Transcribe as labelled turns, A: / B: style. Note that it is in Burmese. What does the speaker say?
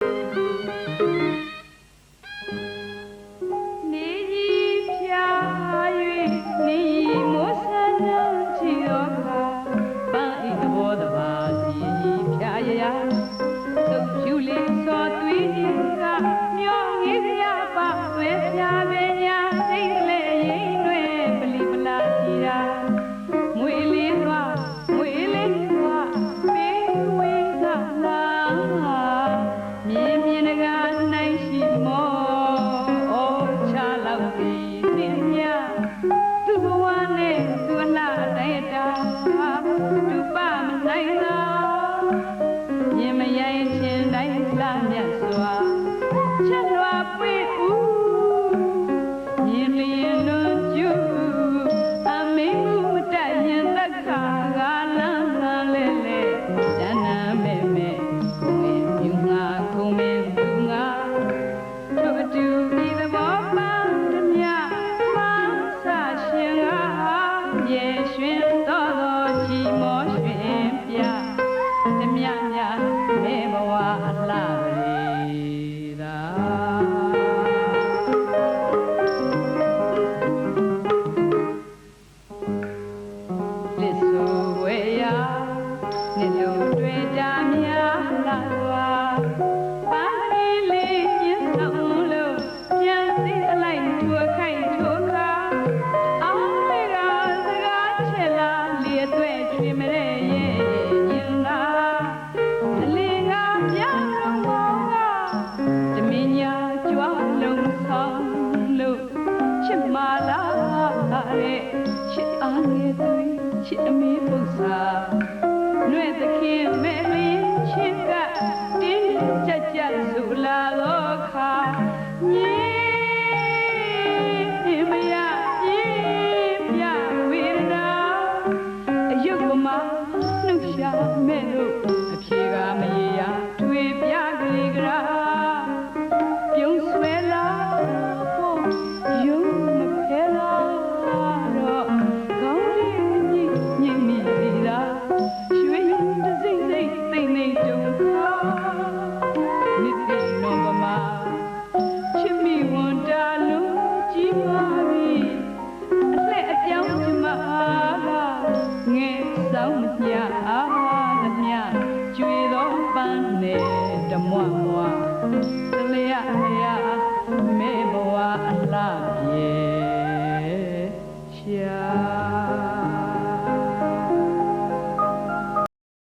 A: နေ မြမြမေဘဝအလှပရိသာလစ်ဆိုဝေယာနေလိုတွေ့ကြများလာစွာပါရီလေးညစ်ဆောင်လို့ပြန်သိအလိုက်သူအခိုက်ထိုးခါအောင်မေကစကားချက်လာလျက်သွဲ့ချွေမရဲ တဲ့ချစ်အားငယ်သွေးချစ်အမေပု္ပ္ပာနှွဲ့သခင်မဲလင်းချစ်ကတင်းကြပ်ကြပ်ဆူလာတော့ခါညင်မရညင်ပြဝေဒနာအယုတ်ကမနှုတ်ရှာမဲ့ အသက်အပြောင်းကျမအားကငယ်ဆောင်မြအားသမျှကျွေသောပန်းနဲ့ဓမ္မမွားတလျာအလျာမဲဘဝအလှပြေရှာ